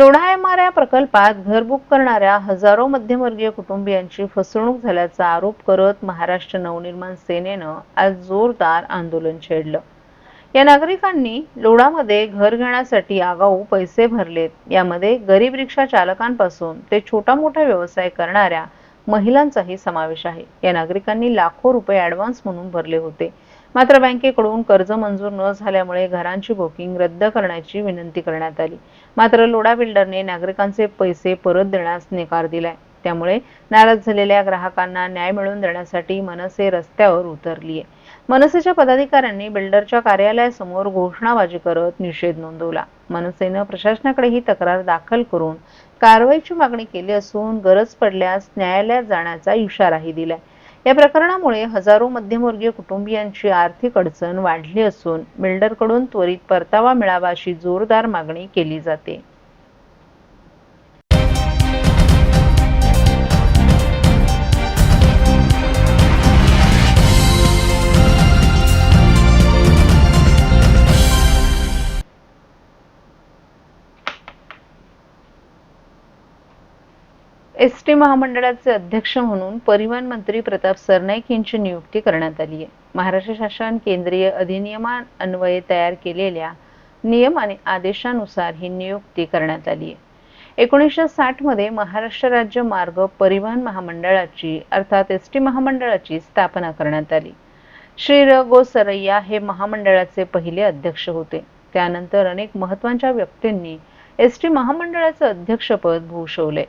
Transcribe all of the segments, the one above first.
लोढा प्रकल्पात घर बुक करणाऱ्या हजारो मध्यमवर्गीय कुटुंबियांची फसवणूक झाल्याचा आरोप करत महाराष्ट्र नवनिर्माण सेनेनं आज जोरदार आंदोलन छेडलं. या नागरिकांनी लोढामध्ये घर घेण्यासाठी आगाऊ पैसे भरलेत. यामध्ये गरीब रिक्षा चालकांपासून ते छोटा मोठा व्यवसाय करणाऱ्या महिलांचाही समावेश आहे. या नागरिकांनी लाखो रुपये ऍडव्हान्स म्हणून भरले होते. मात्र बँकेकडून कर्ज मंजूर न झाल्यामुळे घरांची बुकिंग रद्द करण्याची विनंती करण्यात आली. मात्र लोडा बिल्डरने नागरिकांचे पैसे परत देण्यास नकार दिलाय. त्यामुळे नाराज झालेल्या ग्राहकांना न्याय मिळवून देण्यासाठी मनसे रस्त्यावर उतरली आहे मनसेच्या पदाधिकाऱ्यांनी बिल्डरच्या कार्यालयासमोर घोषणाबाजी करत निषेध नोंदवला. मनसेनं प्रशासनाकडे ही तक्रार दाखल करून कारवाईची मागणी केली असून गरज पडल्यास न्यायालयात जाण्याचा इशाराही दिलाय. या प्रकरणामुळे हजारो मध्यमवर्गीय कुटुंबियांची आर्थिक अडचण वाढली असून बिल्डरकडून त्वरित परतावा मिळावा अशी जोरदार मागणी केली जाते. एस टी महामंडळाचे अध्यक्ष म्हणून परिवहन मंत्री प्रताप सरनाईक यांची नियुक्ती करण्यात आली आहे. महाराष्ट्र शासन केंद्रीय अधिनियमान्वये तयार केलेल्या नियम आणि आदेशानुसार ही नियुक्ती करण्यात आली आहे. एकोणीसशे साठमध्ये महाराष्ट्र राज्य मार्ग परिवहन महामंडळाची अर्थात एस टी महामंडळाची स्थापना करण्यात आली. श्री र गो सरय्या हे महामंडळाचे पहिले अध्यक्ष होते. त्यानंतर अनेक महत्त्वाच्या व्यक्तींनी एस टी महामंडळाचे अध्यक्षपद भूषवले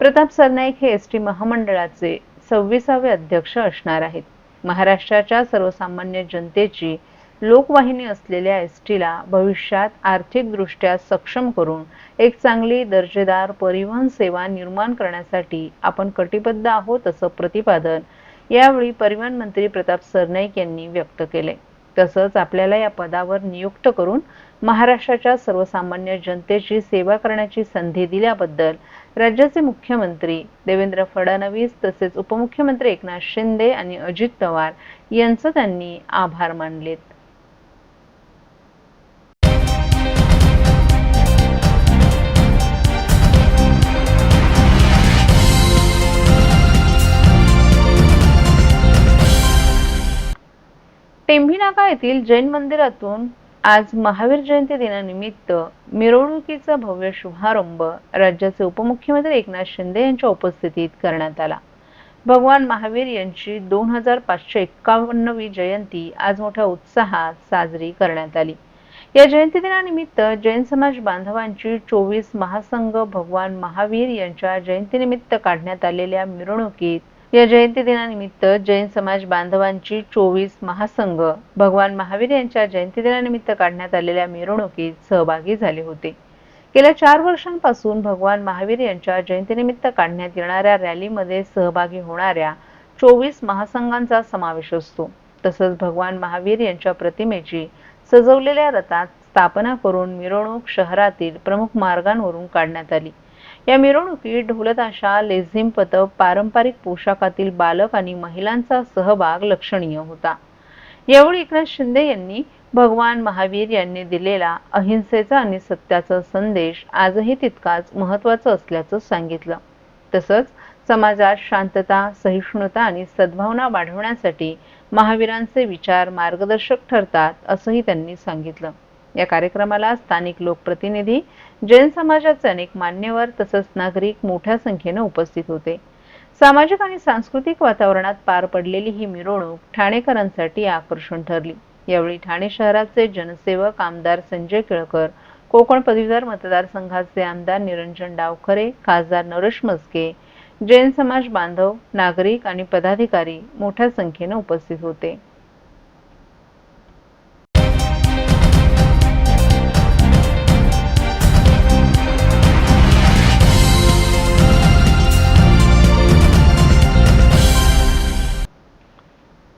प्रताप सरनाईक हे एस टी महामंडळाचे सव्वीसावे अध्यक्ष असणार आहेत. महाराष्ट्राच्या सर्वसामान्य जनतेची लोकवाहिनी असलेल्या एस टीला भविष्यात आर्थिकदृष्ट्या सक्षम करून एक चांगली दर्जेदार परिवहन सेवा निर्माण करण्यासाठी आपण कटिबद्ध आहोत असं प्रतिपादन यावेळी परिवहन मंत्री प्रताप सरनाईक यांनी व्यक्त केले. तसंच आपल्याला या पदावर नियुक्त करून महाराष्ट्राच्या सर्वसामान्य जनतेची सेवा करण्याची संधी दिल्याबद्दल राज्याचे मुख्यमंत्री देवेंद्र फडणवीस तसेच उपमुख्यमंत्री एकनाथ शिंदे आणि अजित पवार यांचं त्यांनी आभार मानलेत. टेंभीनाका येथील जैन मंदिरातून आज महावीर जयंती दिनानिमित्त मिरवणुकीचा भव्य शुभारंभ राज्याचे उपमुख्यमंत्री एकनाथ शिंदे यांच्या उपस्थितीत करण्यात आला. भगवान महावीर यांची दोन हजार पाचशे एक्कावन्नवी जयंती आज मोठ्या उत्साहात साजरी करण्यात आली. या जयंती दिनानिमित्त जैन समाज बांधवांची चोवीस महासंघ भगवान महावीर यांच्या जयंतीनिमित्त काढण्यात आलेल्या मिरवणुकीत या जयंती दिनानिमित्त जैन समाज बांधवांची चोवीस महासंघ भगवान महावीर यांच्या जयंती दिनानिमित्त काढण्यात आलेल्या मिरवणुकीत सहभागी झाले होते. गेल्या चार वर्षांपासून भगवान महावीर यांच्या जयंतीनिमित्त काढण्यात येणाऱ्या रॅलीमध्ये सहभागी होणाऱ्या चोवीस महासंघांचा समावेश असतो. तसंच भगवान महावीर यांच्या प्रतिमेची सजवलेल्या रथात स्थापना करून मिरवणूक शहरातील प्रमुख मार्गांवरून काढण्यात आली. या मिरवणुकीत ढोलताशा लेझिम पथक पारंपरिक पोशाखातील बालक आणि महिलांचा सहभाग लक्षणीय होता. यावेळी एकनाथ शिंदे यांनी भगवान महावीर यांनी दिलेला अहिंसेचा आणि सत्याचा संदेश आजही तितकाच महत्त्वाचा असल्याचं सांगितलं. तसंच समाजात शांतता सहिष्णुता आणि सद्भावना वाढवण्यासाठी महावीरांचे विचार मार्गदर्शक ठरतात असंही त्यांनी सांगितलं. या कार्यक्रमाला स्थानिक लोकप्रतिनिधी जैन समाजाचे अनेक मान्यवर तसंच नागरिक मोठ्या संख्येनं उपस्थित होते. सामाजिक आणि सांस्कृतिक वातावरणात पार पडलेली ही मिरवणूक ठाणेकरांसाठी आकर्षण ठरली. यावेळी ठाणे शहराचे जनसेवक आमदार संजय केळकर कोकण पदवीधर मतदारसंघाचे आमदार निरंजन डावखरे खासदार नरेश मस्के जैन समाज बांधव नागरिक आणि पदाधिकारी मोठ्या संख्येनं उपस्थित होते.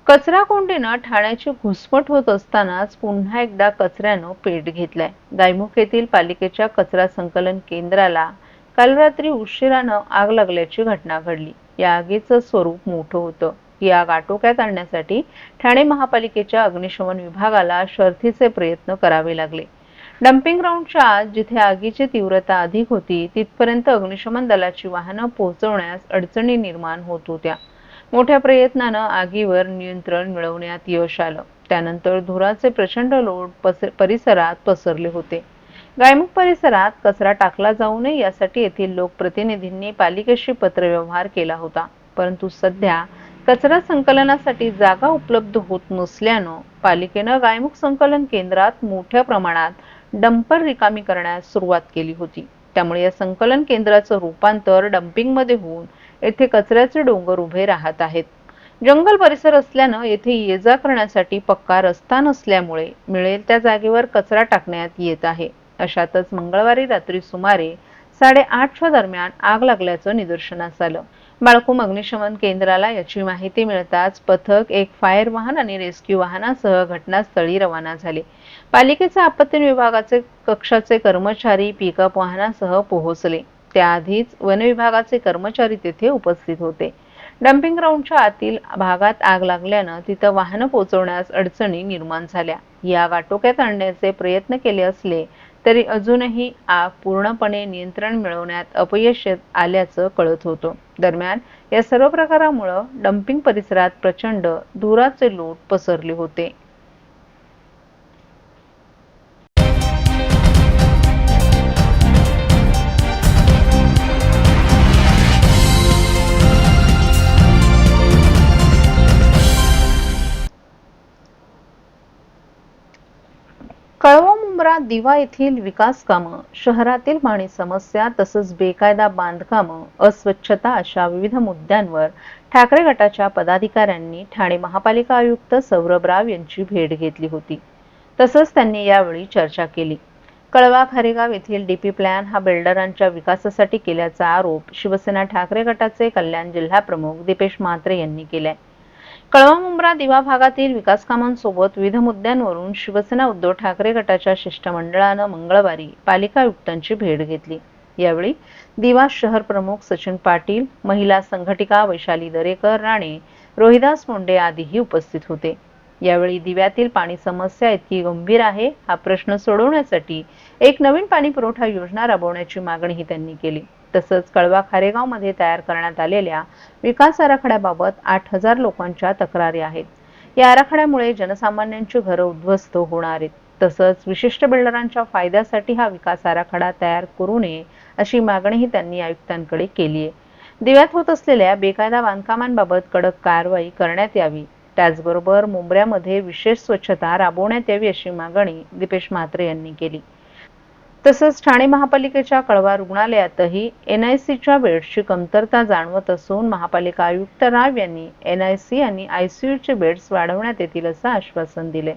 कचरा कोंडीनं ठाण्याची घुसमट होत असतानाच पुन्हा एकदा कचऱ्यानं पेट घेतलाय. गायमुख येथील पालिकेच्या कचरा संकलन केंद्राला काल रात्री उशिरानं आग लागल्याची घटना घडली. या आगीचं स्वरूप मोठं होतं. ही आग आटोक्यात आणण्यासाठी ठाणे महापालिकेच्या अग्निशमन विभागाला शर्थीचे प्रयत्न करावे लागले. डम्पिंग ग्राउंडच्या आत जिथे आगीची तीव्रता अधिक होती तिथपर्यंत अग्निशमन दलाची वाहनं पोहोचवण्यास अडचणी निर्माण होत होत्या. मोठ्या प्रयत्नानं आगीवर नियंत्रण मिळवण्यात यश आलं. त्यानंतर धुराचे प्रचंड लोड पस- परिसरात पसरले होते. गायमुख परिसरात कचरा टाकला जाऊ नये यासाठी येथील लोकप्रतिनिधींनी पालिकेशी पत्रव्यवहार केला होता. परंतु सध्या कचरा संकलनासाठी जागा उपलब्ध होत नसल्यानं पालिकेनं गायमुख संकलन केंद्रात मोठ्या प्रमाणात डंपर रिकामी करण्यास सुरुवात केली होती. त्यामुळे या संकलन केंद्राचं रूपांतर डम्पिंगमध्ये होऊन येथे कचऱ्याचे डोंगर उभे राहत आहेत. जंगल परिसर असल्यानं येथे ये जा करण्यासाठी पक्का रस्ता नसल्यामुळे मिळेल त्या जागेवर कचरा टाकण्यात येत आहे. अशातच मंगळवारी रात्री सुमारे साडेआठच्या दरम्यान आग लागल्याचं निदर्शनास आलं. बाळकुम अग्निशमन केंद्राला याची माहिती मिळताच पथक एक फायर वाहन आणि रेस्क्यू वाहनासह घटनास्थळी रवाना झाले. पालिकेच्या आपत्ती विभागाचे कक्षाचे कर्मचारी पिकअप वाहनासह पोहोचले. त्याआधीच वन विभागाचे कर्मचारी तेथे उपस्थित होते. डम्पिंग ग्राउंडच्या आतील भागात आग लागल्यानं तिथं वाहनं पोहोचवण्यास अडचणी निर्माण झाल्या. या आग आटोक्यात आणण्याचे प्रयत्न केले असले तरी अजूनही आग पूर्णपणे नियंत्रण मिळवण्यात अपयश आल्याचं कळत होतं. दरम्यान या सर्व प्रकारामुळं डम्पिंग परिसरात प्रचंड धुराचे लोट पसरले होते. शहरात दिवा येथील विकास कामं शहरातील पाणी समस्या तसंच बेकायदा बांधकामं अस्वच्छता अशा विविध मुद्द्यांवर ठाकरे गटाच्या पदाधिकाऱ्यांनी ठाणे महापालिका आयुक्त सौरभ राव यांची भेट घेतली होती. तसंच त्यांनी यावेळी चर्चा केली. कळवा खारेगाव येथील डीपी प्लॅन हा बिल्डरांच्या विकासासाठी केल्याचा आरोप शिवसेना ठाकरे गटाचे कल्याण जिल्हा प्रमुख दीपेश म्हात्रे यांनी केलाय. कळवा मुंब्रा दिवा भागातील विकास कामांसोबत विविध मुद्द्यांवरून शिवसेना उद्धव ठाकरे गटाच्या शिष्टमंडळानं मंगळवारी पालिका आयुक्तांची भेट घेतली. यावेळी दिवा शहर प्रमुख सचिन पाटील महिला संघटिका वैशाली दरेकर राणे रोहिदास मुंडे आदीही उपस्थित होते. यावेळी दिव्यातील पाणी समस्या इतकी गंभीर आहे हा प्रश्न सोडवण्यासाठी एक नवीन पाणी पुरवठा योजना राबवण्याची मागणीही त्यांनी केली. तसंच कळवा खारेगावमध्ये तयार करण्यात आलेल्या विकास आराखड्याबाबत आठ हजार लोकांच्या तक्रारी आहेत. या आराखड्यामुळे जनसामान्यांची घरं उद्ध्वस्त होणार आहेत. तसंच विशिष्ट बिल्डरांच्या फायद्यासाठी हा विकास आराखडा तयार करू नये अशी मागणीही त्यांनी आयुक्तांकडे केली आहे. दिव्यात होत असलेल्या बेकायदा बांधकामांबाबत कडक कारवाई करण्यात यावी. त्याचबरोबर मुंबऱ्यामध्ये विशेष स्वच्छता राबवण्यात यावी अशी मागणी दीपेश म्हात्रे यांनी केली. तसंच ठाणे महापालिकेच्या कळवा रुग्णालयातही एन आय सीच्या बेड्सची कमतरता जाणवत असून महापालिका आयुक्त राव यांनी एन आयसी आणि आयसीयूचे बेड्स वाढवण्यात येतील असं आश्वासन दिले.